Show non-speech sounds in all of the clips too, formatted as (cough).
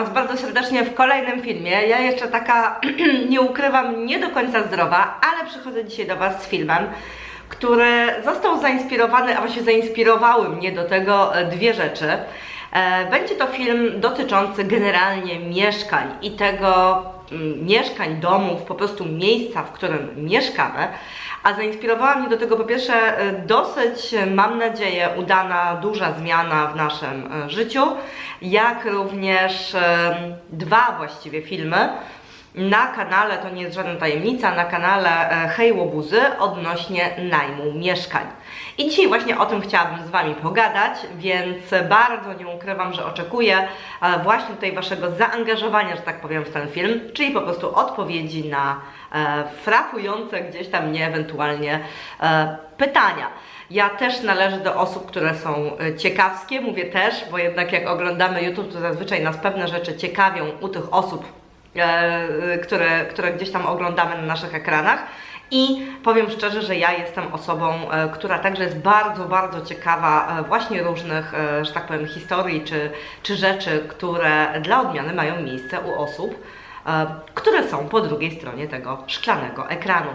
Was bardzo serdecznie w kolejnym filmie. Ja jeszcze taka, (clears throat) nie ukrywam, nie do końca zdrowa, ale przychodzę dzisiaj do Was z filmem, który został zainspirowany, a właściwie zainspirowały mnie do tego e, dwie rzeczy. E, Będzie to film dotyczący generalnie mieszkań i tego mm, mieszkań, domów, po prostu miejsca, w którym mieszkamy. A zainspirowała mnie do tego po pierwsze e, dosyć, e, mam nadzieję, udana, duża zmiana w naszym e, życiu, jak również dwa właściwie filmy na kanale, to nie jest żadna tajemnica, na kanale Hej Łobuzy odnośnie najmu mieszkań. I dzisiaj właśnie o tym chciałabym z Wami pogadać, więc bardzo nie ukrywam, że oczekuję e, właśnie tutaj Waszego zaangażowania, że tak powiem, w ten film, czyli po prostu odpowiedzi na e, frapujące gdzieś tam mnie ewentualnie e, pytania. Ja też należę do osób, które są e, ciekawskie, mówię też, bo jednak jak oglądamy YouTube, to zazwyczaj nas pewne rzeczy ciekawią u tych osób, e, które, które gdzieś tam oglądamy na naszych ekranach. I powiem szczerze, że ja jestem osobą, e, która także jest bardzo, bardzo ciekawa e, właśnie różnych, e, że tak powiem, historii czy, czy rzeczy, które dla odmiany mają miejsce u osób, które są po drugiej stronie tego szklanego ekranu.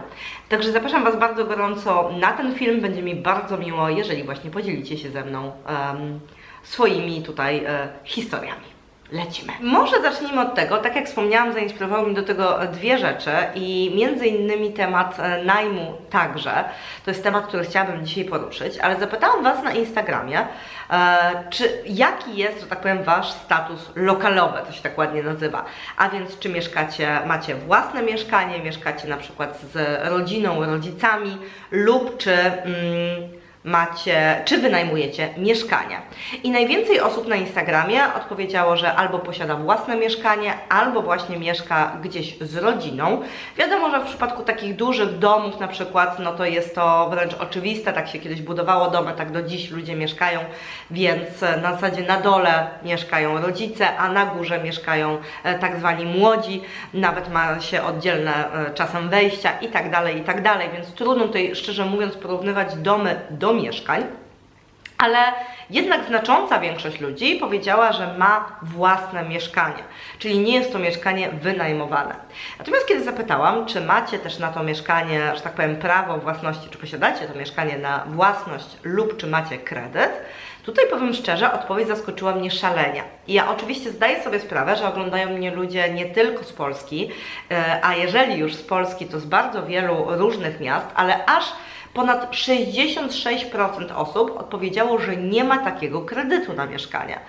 Także zapraszam Was bardzo gorąco na ten film. Będzie mi bardzo miło, jeżeli właśnie podzielicie się ze mną em, swoimi tutaj e, historiami. Lecimy. Może zacznijmy od tego, tak jak wspomniałam, zainspirowały mnie do tego dwie rzeczy i między innymi temat e, najmu także. To jest temat, który chciałabym dzisiaj poruszyć, ale zapytałam Was na Instagramie, e, czy jaki jest, że tak powiem, Wasz status lokalowy, to się tak ładnie nazywa. A więc czy mieszkacie, macie własne mieszkanie, mieszkacie na przykład z rodziną, rodzicami lub czy... Mm, macie, czy wynajmujecie mieszkania. I najwięcej osób na Instagramie odpowiedziało, że albo posiada własne mieszkanie, albo właśnie mieszka gdzieś z rodziną. Wiadomo, że w przypadku takich dużych domów na przykład, no to jest to wręcz oczywiste, tak się kiedyś budowało domy, tak do dziś ludzie mieszkają, więc na zasadzie na dole mieszkają rodzice, a na górze mieszkają e, tak zwani młodzi, nawet ma się oddzielne e, czasem wejścia i tak dalej, i tak dalej, więc trudno tutaj szczerze mówiąc porównywać domy do mieszkań. Ale jednak znacząca większość ludzi powiedziała, że ma własne mieszkanie, czyli nie jest to mieszkanie wynajmowane. Natomiast kiedy zapytałam, czy macie też na to mieszkanie, że tak powiem, prawo własności, czy posiadacie to mieszkanie na własność lub czy macie kredyt, tutaj powiem szczerze, odpowiedź zaskoczyła mnie szalenie. Ja oczywiście zdaję sobie sprawę, że oglądają mnie ludzie nie tylko z Polski, e, a jeżeli już z Polski, to z bardzo wielu różnych miast, ale aż ponad 66% osób odpowiedziało, że nie ma takiego kredytu na mieszkanie.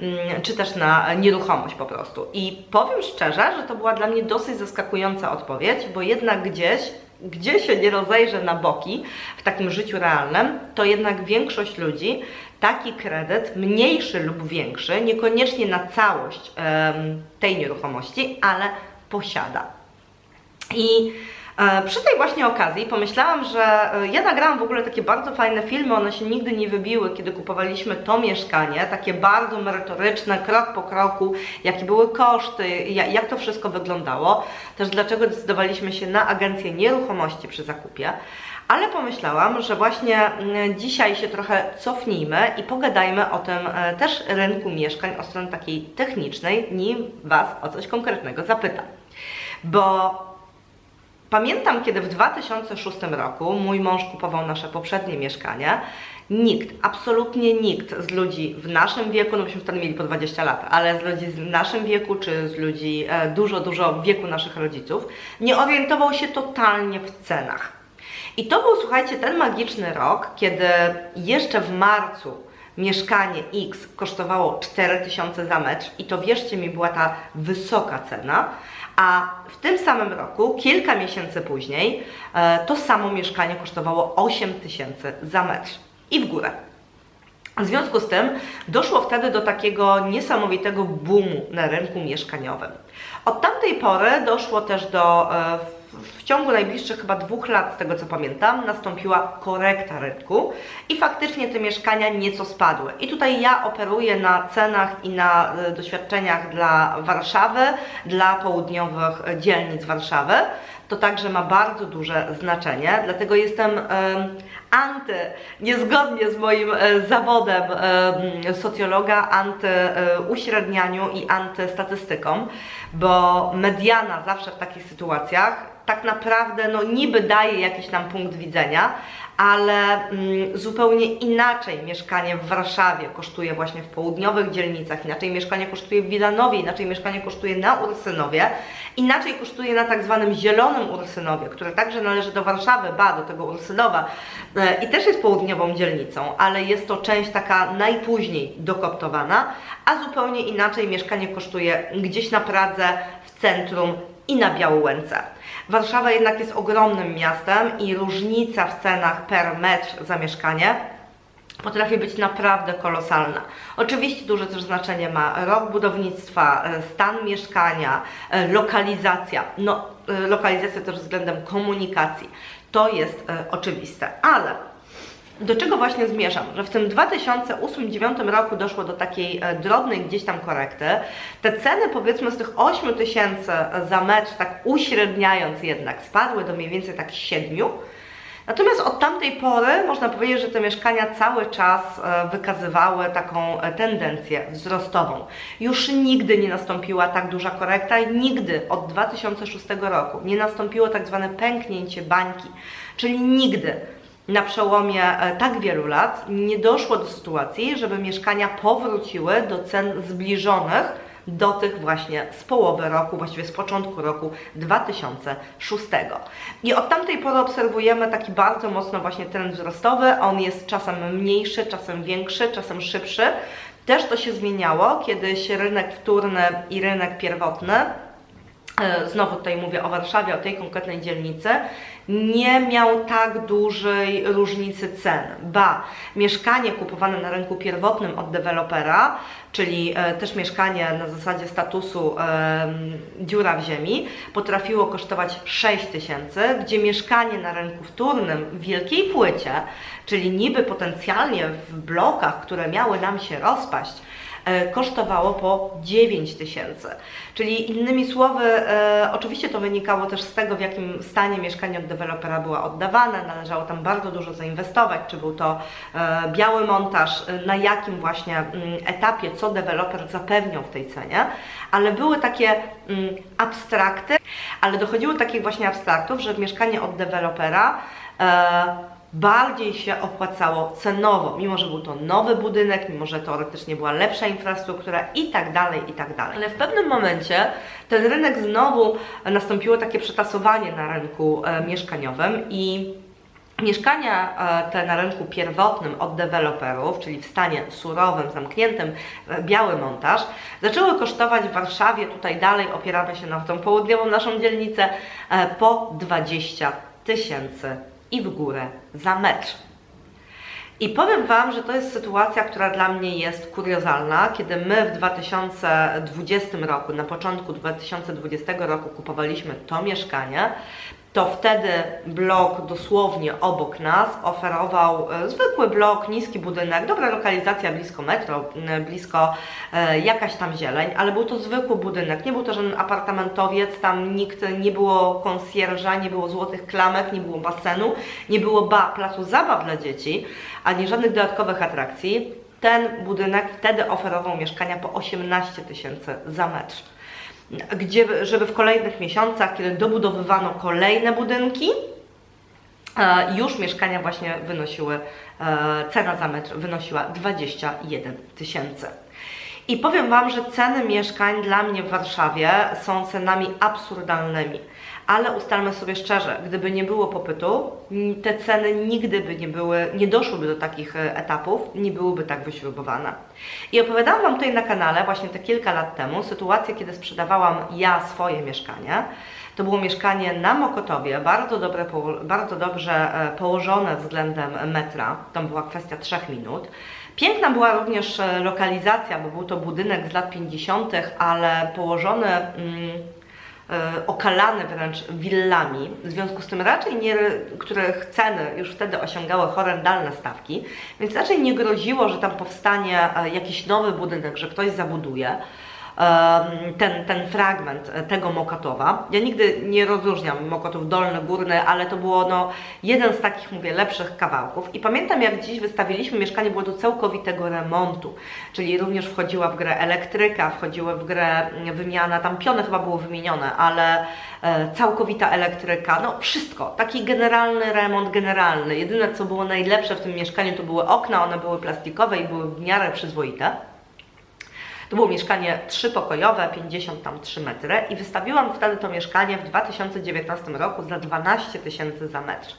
Mm, Czy też na nieruchomość po prostu. I powiem szczerze, że to była dla mnie dosyć zaskakująca odpowiedź, bo jednak gdzieś, gdzie się nie rozejrzę na boki w takim życiu realnym, to jednak większość ludzi taki kredyt, mniejszy lub większy, niekoniecznie na całość tej nieruchomości, ale posiada. I przy tej właśnie okazji pomyślałam, że e, ja nagrałam w ogóle takie bardzo fajne filmy, one się nigdy nie wybiły, kiedy kupowaliśmy to mieszkanie, takie bardzo merytoryczne, krok po kroku, jakie były koszty, ja- jak to wszystko wyglądało, też dlaczego decydowaliśmy się na agencję nieruchomości przy zakupie. Ale pomyślałam, że właśnie mm, dzisiaj się trochę cofnijmy i pogadajmy o tym e, też rynku mieszkań, o stronie takiej technicznej, nim Was o coś konkretnego zapytam. Bo Pamiętam, kiedy w 2006 roku mój mąż kupował nasze poprzednie mieszkanie. Nikt, absolutnie nikt z ludzi w naszym wieku, no byśmy wtedy mieli po 20 lat, ale z ludzi w naszym wieku, czy z ludzi e, dużo, dużo wieku naszych rodziców, nie orientował się totalnie w cenach. I to był, słuchajcie, ten magiczny rok, kiedy jeszcze w marcu mieszkanie X kosztowało 4000 za metr i to wierzcie mi była ta wysoka cena, a w tym samym roku, kilka miesięcy później, e, to samo mieszkanie kosztowało 8000 za metr i w górę. W związku z tym doszło wtedy do takiego niesamowitego boomu na rynku mieszkaniowym. Od tamtej pory doszło też do e, w- ciągu najbliższych chyba dwóch lat, z tego co pamiętam, nastąpiła korekta rynku i faktycznie te mieszkania nieco spadły. I tutaj ja operuję na cenach i na e, doświadczeniach dla Warszawy, dla południowych dzielnic Warszawy. To także ma bardzo duże znaczenie, dlatego jestem em, anty, niezgodnie z moim e, zawodem em, socjologa, anty e, i antystatystykom, bo mediana zawsze w takich sytuacjach tak naprawdę no, niby daje jakiś nam punkt widzenia, ale mm, zupełnie inaczej mieszkanie w Warszawie kosztuje właśnie w południowych dzielnicach, inaczej mieszkanie kosztuje w Wilanowie, inaczej mieszkanie kosztuje na Ursynowie, inaczej kosztuje na tak zwanym Zielonym Ursynowie, które także należy do Warszawy, ba, do tego Ursynowa e, i też jest południową dzielnicą, ale jest to część taka najpóźniej dokoptowana, a zupełnie inaczej mieszkanie kosztuje gdzieś na Pradze, w centrum i na Białołęce. Warszawa jednak jest ogromnym miastem i różnica w cenach per metr za mieszkanie potrafi być naprawdę kolosalna. Oczywiście duże też znaczenie ma rok budownictwa, e, stan mieszkania, e, lokalizacja. No, e, lokalizacja też względem komunikacji. To jest oczywiste, ale do czego właśnie zmierzam? Że w tym 2008-2009 roku doszło do takiej e, drobnej gdzieś tam korekty. Te ceny powiedzmy z tych 8 tysięcy za metr, tak uśredniając jednak, spadły do mniej więcej tak 7. Natomiast od tamtej pory można powiedzieć, że te mieszkania cały czas e, wykazywały taką e, tendencję wzrostową. Już nigdy nie nastąpiła tak duża korekta i nigdy od 2006 roku nie nastąpiło tak zwane pęknięcie bańki, czyli nigdy na przełomie e, tak wielu lat nie doszło do sytuacji, żeby mieszkania powróciły do cen zbliżonych do tych właśnie z połowy roku, właściwie z początku roku 2006. I od tamtej pory obserwujemy taki bardzo mocno właśnie trend wzrostowy. On jest czasem mniejszy, czasem większy, czasem szybszy. Też to się zmieniało, kiedyś rynek wtórny i rynek pierwotny znowu tutaj mówię o Warszawie, o tej konkretnej dzielnicy, nie miał tak dużej różnicy cen. Ba, mieszkanie kupowane na rynku pierwotnym od dewelopera, czyli e, też mieszkanie na zasadzie statusu e, dziura w ziemi, potrafiło kosztować 6 tysięcy, gdzie mieszkanie na rynku wtórnym w wielkiej płycie, czyli niby potencjalnie w blokach, które miały nam się rozpaść, E, kosztowało po 9 tysięcy. Czyli innymi słowy, e, oczywiście to wynikało też z tego, w jakim stanie mieszkanie od dewelopera było oddawane, należało tam bardzo dużo zainwestować, czy był to e, biały montaż, e, na jakim właśnie mm, etapie, co deweloper zapewniał w tej cenie, ale były takie mm, abstrakty, ale dochodziło do takich właśnie abstraktów, że mieszkanie od dewelopera e, bardziej się opłacało cenowo, mimo że był to nowy budynek, mimo że teoretycznie była lepsza infrastruktura i tak dalej, i tak dalej. Ale w pewnym momencie ten rynek znowu nastąpiło takie przetasowanie na rynku e, mieszkaniowym i Mieszkania e, te na rynku pierwotnym od deweloperów, czyli w stanie surowym, zamkniętym, e, biały montaż, zaczęły kosztować w Warszawie, tutaj dalej opieramy się na tą południową naszą dzielnicę, e, po 20 tysięcy i w górę za metr. I powiem Wam, że to jest sytuacja, która dla mnie jest kuriozalna, kiedy my w 2020 roku, na początku 2020 roku kupowaliśmy to mieszkanie, to wtedy blok dosłownie obok nas oferował e, zwykły blok, niski budynek, dobra lokalizacja blisko metro, blisko e, jakaś tam zieleń, ale był to zwykły budynek, nie był to żaden apartamentowiec, tam nikt, nie było konsjerża, nie było złotych klamek, nie było basenu, nie było ba, placu zabaw dla dzieci, ani żadnych dodatkowych atrakcji. Ten budynek wtedy oferował mieszkania po 18 tysięcy za metr gdzie, żeby w kolejnych miesiącach, kiedy dobudowywano kolejne budynki, e, już mieszkania właśnie wynosiły, e, cena za metr wynosiła 21 tysięcy. I powiem Wam, że ceny mieszkań dla mnie w Warszawie są cenami absurdalnymi. Ale ustalmy sobie szczerze, gdyby nie było popytu, te ceny nigdy by nie były, nie doszłyby do takich e, etapów, nie byłyby tak wyśrubowane. I opowiadałam Wam tutaj na kanale właśnie te kilka lat temu sytuację, kiedy sprzedawałam ja swoje mieszkanie. To było mieszkanie na Mokotowie, bardzo, dobre, bardzo dobrze e, położone względem metra. Tam była kwestia trzech minut. Piękna była również e, lokalizacja, bo był to budynek z lat 50., ale położony mm, okalane wręcz willami, w związku z tym raczej nie, których ceny już wtedy osiągały horrendalne stawki, więc raczej nie groziło, że tam powstanie e, jakiś nowy budynek, że ktoś zabuduje ten, ten fragment e, tego Mokatowa. Ja nigdy nie rozróżniam Mokotów dolny, górny, ale to było no, jeden z takich, mówię, lepszych kawałków. I pamiętam, jak dziś wystawiliśmy mieszkanie, było do całkowitego remontu, czyli również wchodziła w grę elektryka, wchodziła w grę mm, wymiana, tam piony chyba były wymienione, ale e, całkowita elektryka, no wszystko, taki generalny remont, generalny. Jedyne, co było najlepsze w tym mieszkaniu, to były okna, one były plastikowe i były w miarę przyzwoite. To było mieszkanie trzypokojowe, 53 metry i wystawiłam wtedy to mieszkanie w 2019 roku za 12 tysięcy za metr.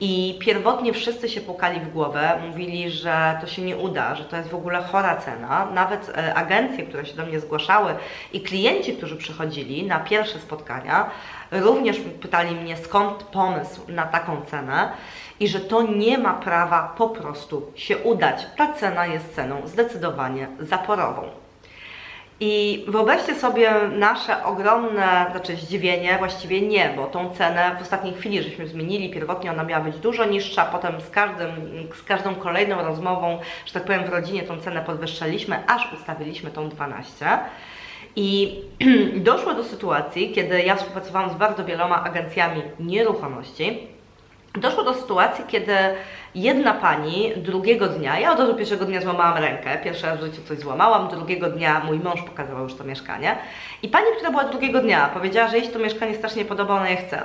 I pierwotnie wszyscy się pukali w głowę, mówili, że to się nie uda, że to jest w ogóle chora cena. Nawet e, agencje, które się do mnie zgłaszały i klienci, którzy przychodzili na pierwsze spotkania, również pytali mnie skąd pomysł na taką cenę i że to nie ma prawa po prostu się udać. Ta cena jest ceną zdecydowanie zaporową. I wyobraźcie sobie nasze ogromne, znaczy zdziwienie, właściwie nie, bo tą cenę w ostatniej chwili żeśmy zmienili. Pierwotnie ona miała być dużo niższa, potem z, każdym, z każdą kolejną rozmową, że tak powiem, w rodzinie tą cenę podwyższaliśmy, aż ustawiliśmy tą 12. I (clears throat) doszło do sytuacji, kiedy ja współpracowałam z bardzo wieloma agencjami nieruchomości. Doszło do sytuacji, kiedy jedna pani drugiego dnia, ja od razu pierwszego dnia złamałam rękę, pierwszy raz w życiu coś złamałam, drugiego dnia mój mąż pokazywał już to mieszkanie i pani, która była drugiego dnia, powiedziała, że jej to mieszkanie strasznie podoba, ona je chce,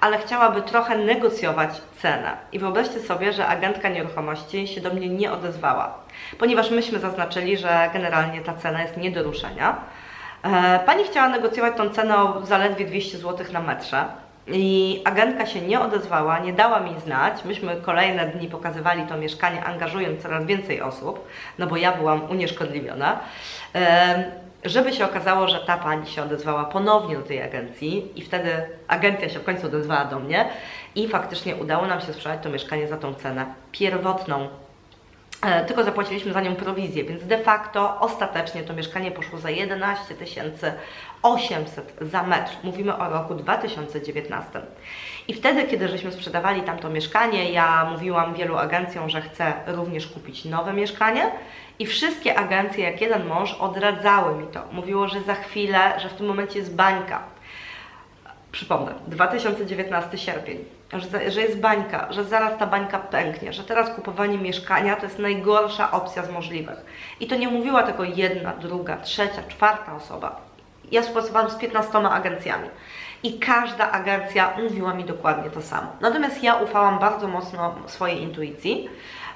ale chciałaby trochę negocjować cenę. I wyobraźcie sobie, że agentka nieruchomości się do mnie nie odezwała, ponieważ myśmy zaznaczyli, że generalnie ta cena jest nie do ruszenia. E, Pani chciała negocjować tą cenę o zaledwie 200 zł na metrze. I agentka się nie odezwała, nie dała mi znać. Myśmy kolejne dni pokazywali to mieszkanie, angażując coraz więcej osób, no bo ja byłam unieszkodliwiona. Żeby się okazało, że ta pani się odezwała ponownie do tej agencji i wtedy agencja się w końcu odezwała do mnie i faktycznie udało nam się sprzedać to mieszkanie za tą cenę pierwotną, E, tylko zapłaciliśmy za nią prowizję, więc de facto ostatecznie to mieszkanie poszło za 11 800 za metr. Mówimy o roku 2019. I wtedy, kiedy żeśmy sprzedawali tamto mieszkanie, ja mówiłam wielu agencjom, że chcę również kupić nowe mieszkanie i wszystkie agencje, jak jeden mąż, odradzały mi to. Mówiło, że za chwilę, że w tym momencie jest bańka. Przypomnę, 2019 sierpień, że, że jest bańka, że zaraz ta bańka pęknie, że teraz kupowanie mieszkania to jest najgorsza opcja z możliwych. I to nie mówiła tylko jedna, druga, trzecia, czwarta osoba. Ja współpracowałam z 15 agencjami i każda agencja mówiła mi dokładnie to samo. Natomiast ja ufałam bardzo mocno swojej intuicji.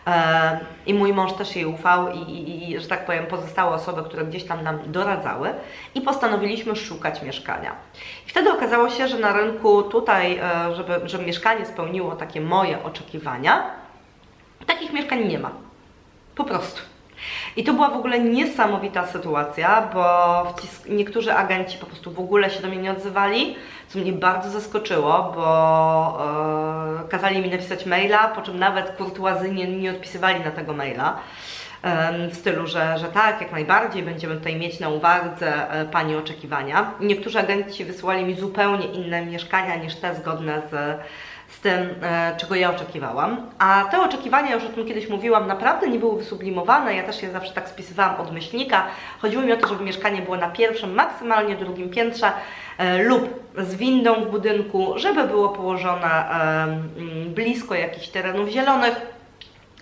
e, I mój mąż też jej ufał, i, i, i, że tak powiem, pozostałe osoby, które gdzieś tam nam doradzały, i postanowiliśmy szukać mieszkania. I wtedy okazało się, że na rynku tutaj, e, żeby, żeby mieszkanie spełniło takie moje oczekiwania, takich mieszkań nie ma. Po prostu. I to była w ogóle niesamowita sytuacja, bo niektórzy agenci po prostu w ogóle się do mnie nie odzywali, co mnie bardzo zaskoczyło, bo e, kazali mi napisać maila, po czym nawet kurtuazyjnie nie odpisywali na tego maila. W stylu, że, że tak, jak najbardziej będziemy tutaj mieć na uwadze e, Pani oczekiwania. Niektórzy agenci wysyłali mi zupełnie inne mieszkania niż te zgodne z, z tym, e, czego ja oczekiwałam. A te oczekiwania, już o tym kiedyś mówiłam, naprawdę nie były wysublimowane. Ja też je zawsze tak spisywałam od myślnika. Chodziło mi o to, żeby mieszkanie było na pierwszym, maksymalnie drugim piętrze e, lub z windą w budynku, żeby było położone e, mm, blisko jakichś terenów zielonych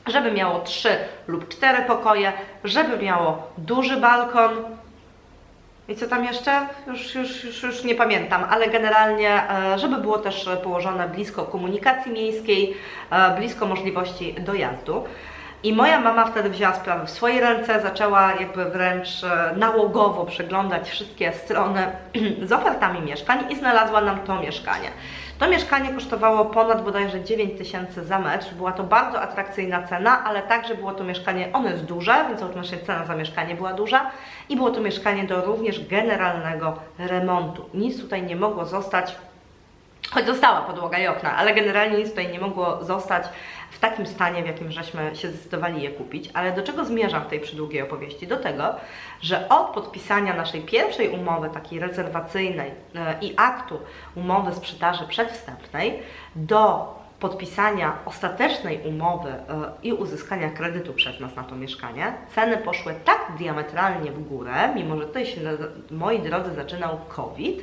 żeby miało trzy lub cztery pokoje, żeby miało duży balkon. I co tam jeszcze? Już, już, już, już nie pamiętam, ale generalnie, e, żeby było też położone blisko komunikacji miejskiej, e, blisko możliwości dojazdu. I moja mama wtedy wzięła sprawę w swoje ręce, zaczęła jakby wręcz e, nałogowo przeglądać wszystkie strony (clears throat) z ofertami mieszkań i znalazła nam to mieszkanie. To mieszkanie kosztowało ponad bodajże 9 tysięcy za metr. Była to bardzo atrakcyjna cena, ale także było to mieszkanie, ono jest duże, więc automatycznie cena za mieszkanie była duża i było to mieszkanie do również generalnego remontu. Nic tutaj nie mogło zostać Choć została podłoga i okna, ale generalnie nic tutaj nie mogło zostać w takim stanie, w jakim żeśmy się zdecydowali je kupić. Ale do czego zmierzam w tej przydługiej opowieści? Do tego, że od podpisania naszej pierwszej umowy, takiej rezerwacyjnej e, i aktu umowy sprzedaży przedwstępnej do podpisania ostatecznej umowy e, i uzyskania kredytu przez nas na to mieszkanie, ceny poszły tak diametralnie w górę, mimo że tutaj się, moi drodzy, zaczynał COVID,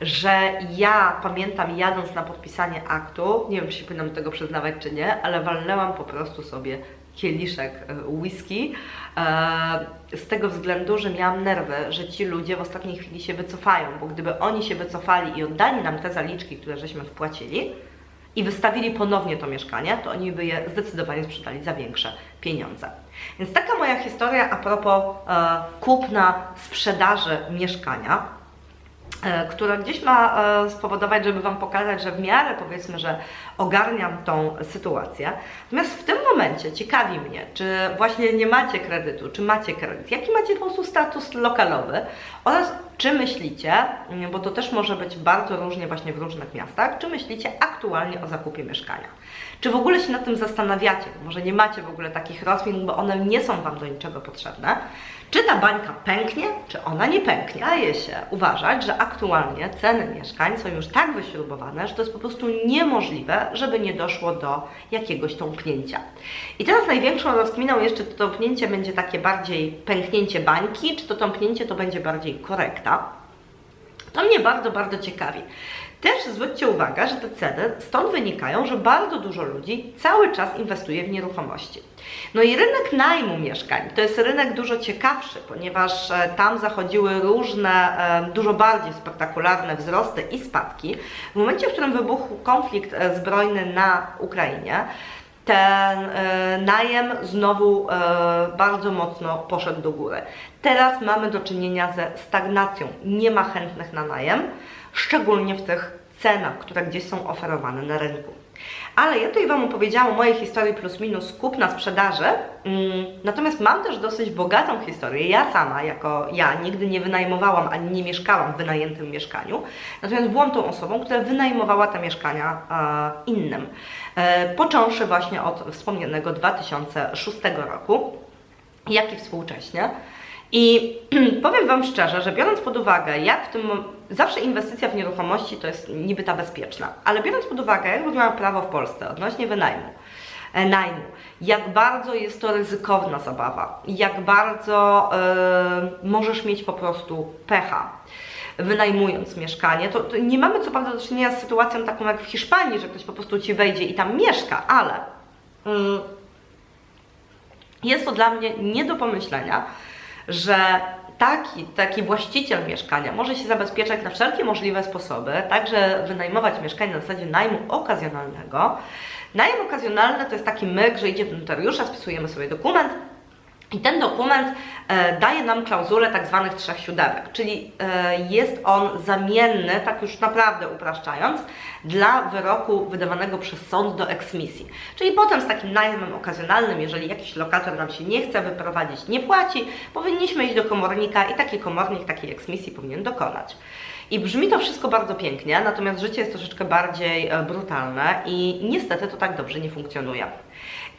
że ja pamiętam jadąc na podpisanie aktu, nie wiem czy się powinnam tego przyznawać czy nie, ale walnęłam po prostu sobie kieliszek e, whisky e, z tego względu, że miałam nerwy, że ci ludzie w ostatniej chwili się wycofają, bo gdyby oni się wycofali i oddali nam te zaliczki, które żeśmy wpłacili i wystawili ponownie to mieszkanie, to oni by je zdecydowanie sprzedali za większe pieniądze. Więc taka moja historia a propos e, kupna, sprzedaży mieszkania. E, która gdzieś ma e, spowodować, żeby Wam pokazać, że w miarę powiedzmy, że ogarniam tą sytuację. Natomiast w tym momencie ciekawi mnie, czy właśnie nie macie kredytu, czy macie kredyt, jaki macie po prostu status lokalowy oraz czy myślicie, bo to też może być bardzo różnie właśnie w różnych miastach, czy myślicie aktualnie o zakupie mieszkania. Czy w ogóle się nad tym zastanawiacie? Może nie macie w ogóle takich rozmin, bo one nie są Wam do niczego potrzebne. Czy ta bańka pęknie, czy ona nie pęknie? Daje się uważać, że aktualnie ceny mieszkań są już tak wyśrubowane, że to jest po prostu niemożliwe, żeby nie doszło do jakiegoś tąpnięcia. I teraz największą rozkminą jeszcze, to tąpnięcie będzie takie bardziej pęknięcie bańki, czy to tąpnięcie to będzie bardziej korekta. To mnie bardzo, bardzo ciekawi. Też zwróćcie uwagę, że te ceny stąd wynikają, że bardzo dużo ludzi cały czas inwestuje w nieruchomości. No i rynek najmu mieszkań to jest rynek dużo ciekawszy, ponieważ e, tam zachodziły różne, e, dużo bardziej spektakularne wzrosty i spadki. W momencie, w którym wybuchł konflikt e, zbrojny na Ukrainie, ten najem znowu bardzo mocno poszedł do góry. Teraz mamy do czynienia ze stagnacją. Nie ma chętnych na najem szczególnie w tych cenach, które gdzieś są oferowane na rynku. Ale ja tutaj Wam opowiedziałam o mojej historii plus minus kupna sprzedaży, mm, natomiast mam też dosyć bogatą historię. Ja sama, jako ja, nigdy nie wynajmowałam ani nie mieszkałam w wynajętym mieszkaniu, natomiast byłam tą osobą, która wynajmowała te mieszkania e, innym. E, począwszy właśnie od wspomnianego 2006 roku, jak i współcześnie. I (clears throat) powiem Wam szczerze, że biorąc pod uwagę, jak w tym zawsze inwestycja w nieruchomości to jest niby ta bezpieczna, ale biorąc pod uwagę, jak wygląda prawo w Polsce odnośnie wynajmu, e, najmu, jak bardzo jest to ryzykowna zabawa, jak bardzo e, możesz mieć po prostu pecha wynajmując mieszkanie, to, to, nie mamy co prawda do czynienia z sytuacją taką jak w Hiszpanii, że ktoś po prostu ci wejdzie i tam mieszka, ale mm, jest to dla mnie nie do pomyślenia, że taki, taki właściciel mieszkania może się zabezpieczać na wszelkie możliwe sposoby, także wynajmować mieszkanie na zasadzie najmu okazjonalnego. Najem okazjonalny to jest taki myk, że idzie do notariusza, spisujemy sobie dokument, i ten dokument e, daje nam klauzulę tak zwanych trzech siódemek, czyli e, jest on zamienny, tak już naprawdę upraszczając, dla wyroku wydawanego przez sąd do eksmisji. Czyli potem z takim najmem okazjonalnym, jeżeli jakiś lokator nam się nie chce wyprowadzić, nie płaci, powinniśmy iść do komornika i taki komornik takiej eksmisji powinien dokonać. I brzmi to wszystko bardzo pięknie, natomiast życie jest troszeczkę bardziej e, brutalne i niestety to tak dobrze nie funkcjonuje.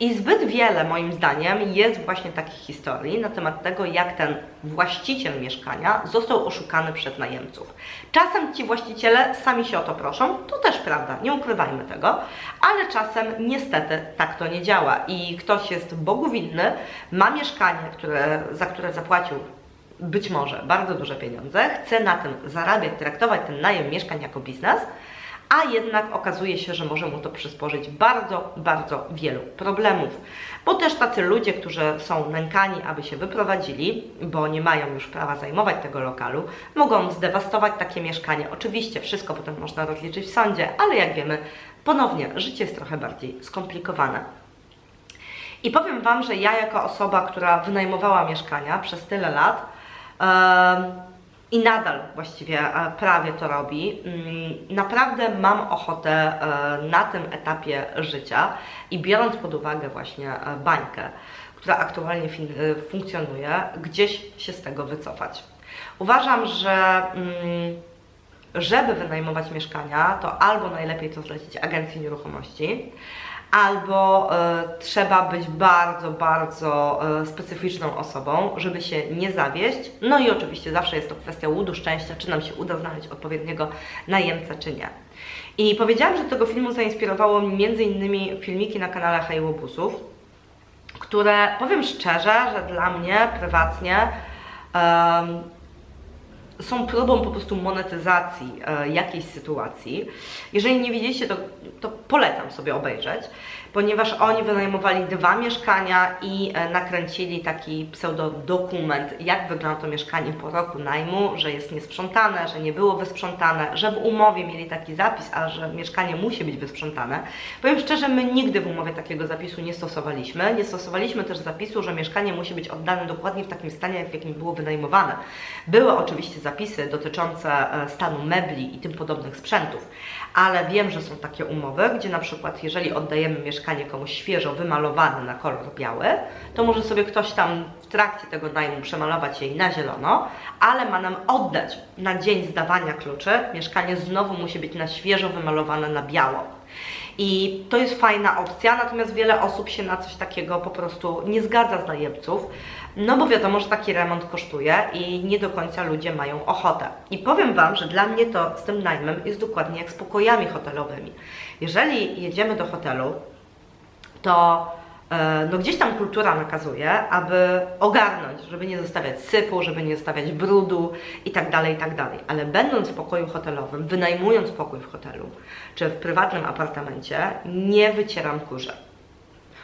I zbyt wiele, moim zdaniem, jest właśnie takich historii na temat tego, jak ten właściciel mieszkania został oszukany przez najemców. Czasem ci właściciele sami się o to proszą, to też prawda, nie ukrywajmy tego, ale czasem niestety tak to nie działa i ktoś jest Bogu winny, ma mieszkanie, które, za które zapłacił być może bardzo duże pieniądze, chce na tym zarabiać, traktować ten najem mieszkań jako biznes, a jednak okazuje się, że może mu to przysporzyć bardzo, bardzo wielu problemów. Bo też tacy ludzie, którzy są nękani, aby się wyprowadzili, bo nie mają już prawa zajmować tego lokalu, mogą zdewastować takie mieszkanie. Oczywiście wszystko potem można rozliczyć w sądzie, ale jak wiemy, ponownie życie jest trochę bardziej skomplikowane. I powiem Wam, że ja jako osoba, która wynajmowała mieszkania przez tyle lat, i nadal właściwie e, prawie to robi. Mm, naprawdę mam ochotę e, na tym etapie życia i biorąc pod uwagę właśnie e, bańkę, która aktualnie funkcjonuje, gdzieś się z tego wycofać. Uważam, że mm, żeby wynajmować mieszkania, to albo najlepiej to zlecić agencji nieruchomości, albo e, trzeba być bardzo, bardzo e, specyficzną osobą, żeby się nie zawieść. No i oczywiście zawsze jest to kwestia łudu szczęścia, czy nam się uda znaleźć odpowiedniego najemcę, czy nie. I powiedziałam, że tego filmu zainspirowało innymi filmiki na kanale Hejłobusów, które powiem szczerze, że dla mnie prywatnie są próbą po prostu monetyzacji e, jakiejś sytuacji. Jeżeli nie widzieliście, to, to polecam sobie obejrzeć, ponieważ oni wynajmowali dwa mieszkania i e, nakręcili taki pseudodokument, jak wygląda to mieszkanie po roku najmu, że jest niesprzątane, że nie było wysprzątane, że w umowie mieli taki zapis, a że mieszkanie musi być wysprzątane. Powiem szczerze, my nigdy w umowie takiego zapisu nie stosowaliśmy. Nie stosowaliśmy też zapisu, że mieszkanie musi być oddane dokładnie w takim stanie, w jakim było wynajmowane. Były oczywiście zapisy dotyczące e, stanu mebli i tym podobnych sprzętów, ale wiem, że są takie umowy, gdzie na przykład jeżeli oddajemy mieszkanie komuś świeżo wymalowane na kolor biały, to może sobie ktoś tam w trakcie tego najmu przemalować jej na zielono, ale ma nam oddać na dzień zdawania kluczy, mieszkanie znowu musi być na świeżo wymalowane na biało. I to jest fajna opcja, natomiast wiele osób się na coś takiego po prostu nie zgadza z najemców, no bo wiadomo, że taki remont kosztuje i nie do końca ludzie mają ochotę. I powiem Wam, że dla mnie to z tym najmem jest dokładnie jak z pokojami hotelowymi. Jeżeli jedziemy do hotelu, to e, no gdzieś tam kultura nakazuje, aby ogarnąć, żeby nie zostawiać sypu, żeby nie zostawiać brudu i tak dalej, i tak. Ale będąc w pokoju hotelowym, wynajmując pokój w hotelu czy w prywatnym apartamencie, nie wycieram kurze.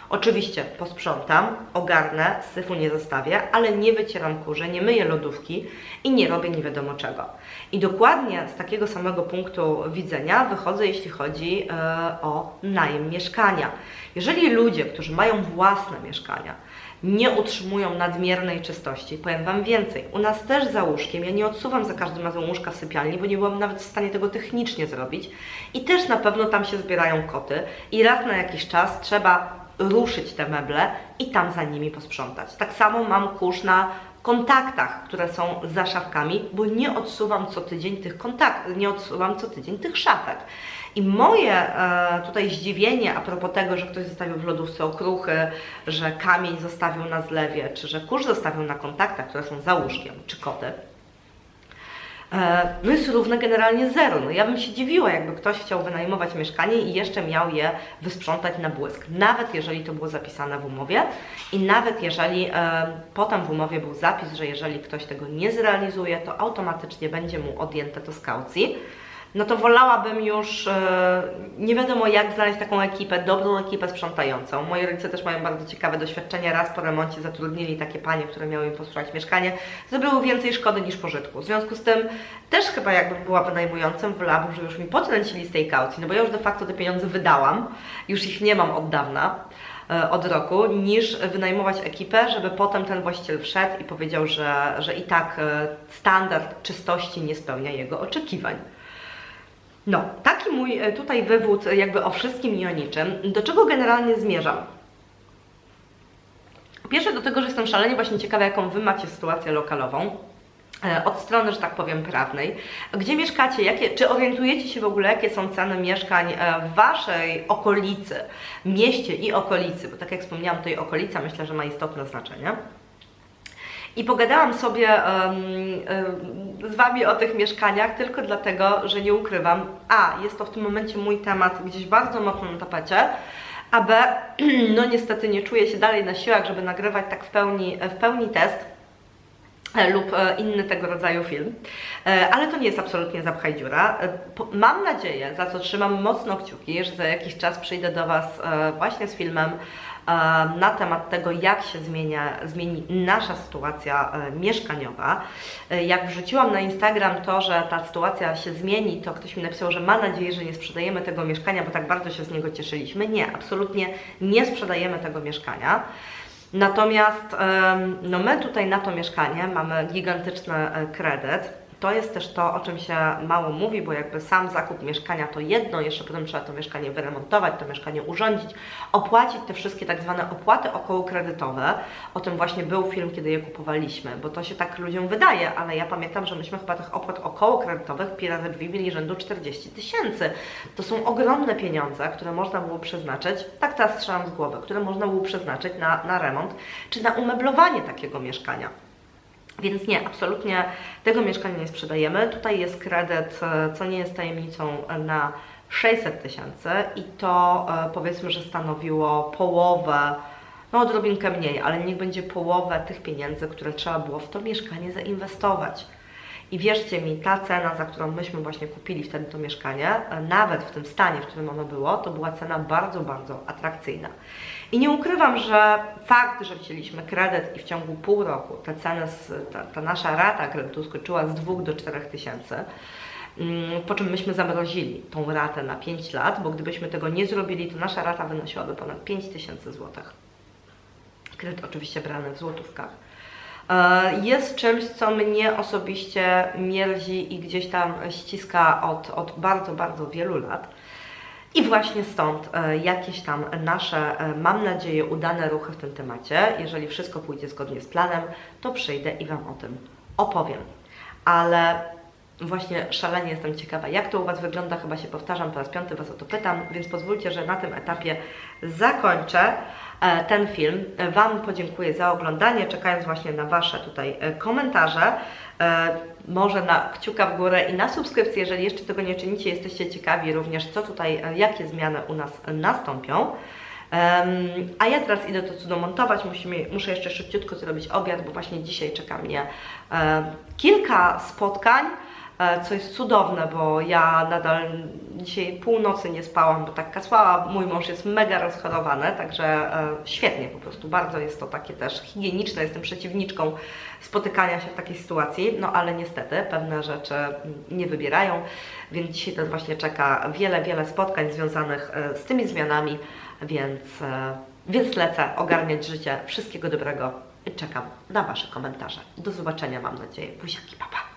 Oczywiście posprzątam, ogarnę, syfu nie zostawię, ale nie wycieram kurze, nie myję lodówki i nie robię nie wiadomo czego. I dokładnie z takiego samego punktu widzenia wychodzę, jeśli chodzi e, o najem mieszkania. Jeżeli ludzie, którzy mają własne mieszkania, nie utrzymują nadmiernej czystości. Powiem Wam więcej. U nas też za łóżkiem, ja nie odsuwam za każdym razem łóżka w sypialni, bo nie byłam nawet w stanie tego technicznie zrobić. I też na pewno tam się zbierają koty i raz na jakiś czas trzeba ruszyć te meble i tam za nimi posprzątać. Tak samo mam kurz na kontaktach, które są za szafkami, bo nie odsuwam co tydzień tych kontaktów, nie odsuwam co tydzień tych szafek. I moje e, tutaj zdziwienie a propos tego, że ktoś zostawił w lodówce okruchy, że kamień zostawił na zlewie, czy że kurz zostawił na kontaktach, które są za łóżkiem, czy koty, no jest równe generalnie zero. No ja bym się dziwiła, jakby ktoś chciał wynajmować mieszkanie i jeszcze miał je wysprzątać na błysk. Nawet jeżeli to było zapisane w umowie i nawet jeżeli e, potem w umowie był zapis, że jeżeli ktoś tego nie zrealizuje, to automatycznie będzie mu odjęte to z kaucji no to wolałabym już e, nie wiadomo jak znaleźć taką ekipę, dobrą ekipę sprzątającą. Moi rodzice też mają bardzo ciekawe doświadczenie. Raz po remoncie zatrudnili takie panie, które miały im posprzątać mieszkanie. Zrobiły więcej szkody niż pożytku. W związku z tym też chyba jakbym była wynajmującym, wolałabym, żeby już mi potrącili z tej kaucji, no bo ja już de facto te pieniądze wydałam, już ich nie mam od dawna e, od roku, niż wynajmować ekipę, żeby potem ten właściciel wszedł i powiedział, że, że i tak e, standard czystości nie spełnia jego oczekiwań. No, taki mój e, tutaj wywód e, jakby o wszystkim i o niczym. Do czego generalnie zmierzam? Pierwsze do tego, że jestem szalenie właśnie ciekawa, jaką Wy macie sytuację lokalową e, od strony, że tak powiem, prawnej. Gdzie mieszkacie? Jakie, czy orientujecie się w ogóle, jakie są ceny mieszkań w Waszej okolicy, mieście i okolicy? Bo tak jak wspomniałam, tutaj okolica myślę, że ma istotne znaczenie. I pogadałam sobie z Wami o tych mieszkaniach tylko dlatego, że nie ukrywam, a jest to w tym momencie mój temat gdzieś bardzo mocno na tapecie, a b, (clears throat) no niestety nie czuję się dalej na siłach, żeby nagrywać tak w pełni, w pełni test e, lub e, inny tego rodzaju film. E, ale to nie jest absolutnie zapchaj dziura. Mam nadzieję, za co trzymam mocno kciuki, że za jakiś czas przyjdę do Was właśnie z filmem na temat tego, jak się zmienia, zmieni nasza sytuacja e, mieszkaniowa. E, jak wrzuciłam na Instagram to, że ta sytuacja się zmieni, to ktoś mi napisał, że ma nadzieję, że nie sprzedajemy tego mieszkania, bo tak bardzo się z niego cieszyliśmy. Nie, absolutnie nie sprzedajemy tego mieszkania. Natomiast no my tutaj na to mieszkanie mamy gigantyczny e, kredyt To jest też to, o czym się mało mówi, bo jakby sam zakup mieszkania to jedno, jeszcze potem trzeba to mieszkanie wyremontować, to mieszkanie urządzić, opłacić te wszystkie tak zwane opłaty okołokredytowe. O tym właśnie był film, kiedy je kupowaliśmy, bo to się tak ludziom wydaje, ale ja pamiętam, że myśmy chyba tych opłat okołokredytowych pi razy drzwi mieli rzędu 40 tysięcy. To są ogromne pieniądze, które można było przeznaczyć, tak teraz strzelam z głowy, które można było przeznaczyć na, na remont czy na umeblowanie takiego mieszkania. Więc nie, absolutnie tego mieszkania nie sprzedajemy. Tutaj jest kredyt, e, co nie jest tajemnicą, na 600 tysięcy i to e, powiedzmy, że stanowiło połowę, no odrobinkę mniej, ale niech będzie połowę tych pieniędzy, które trzeba było w to mieszkanie zainwestować. I wierzcie mi, ta cena, za którą myśmy właśnie kupili wtedy to mieszkanie, nawet w tym stanie, w którym ono było, to była cena bardzo, bardzo atrakcyjna. I nie ukrywam, że fakt, że wzięliśmy kredyt i w ciągu pół roku ta, ta nasza rata kredytu skoczyła z 2 do 4 tysięcy, mm, po czym myśmy zamrozili tą ratę na 5 lat, bo gdybyśmy tego nie zrobili, to nasza rata wynosiłaby ponad 5 tysięcy złotych. Kredyt oczywiście brany w złotówkach. E, Jest czymś, co mnie osobiście mierzi i gdzieś tam ściska od, od bardzo, bardzo wielu lat. I właśnie stąd e, jakieś tam nasze, e, mam nadzieję, udane ruchy w tym temacie. Jeżeli wszystko pójdzie zgodnie z planem, to przyjdę i Wam o tym opowiem. Ale właśnie szalenie jestem ciekawa, jak to u Was wygląda. Chyba się powtarzam, po raz piąty Was o to pytam, więc pozwólcie, że na tym etapie zakończę ten film. E, Wam podziękuję za oglądanie, czekając właśnie na Wasze tutaj e, komentarze. E, Może na kciuka w górę i na subskrypcję, jeżeli jeszcze tego nie czynicie, jesteście ciekawi również, co tutaj, e, jakie zmiany u nas nastąpią. Em, a ja teraz idę to cudo montować, Musimy, muszę jeszcze szybciutko zrobić obiad, bo właśnie dzisiaj czeka mnie e, kilka spotkań, e, co jest cudowne, bo ja nadal dzisiaj północy nie spałam, bo tak kasłała, mój mąż jest mega rozchorowany, także e, świetnie po prostu, bardzo jest to takie też higieniczne, jestem przeciwniczką spotykania się w takiej sytuacji, no ale niestety pewne rzeczy nie wybierają, więc dzisiaj też właśnie czeka wiele, wiele spotkań związanych e, z tymi zmianami, więc, e, więc lecę ogarniać życie. Wszystkiego dobrego i czekam na Wasze komentarze. Do zobaczenia, mam nadzieję. Buziaki, papa.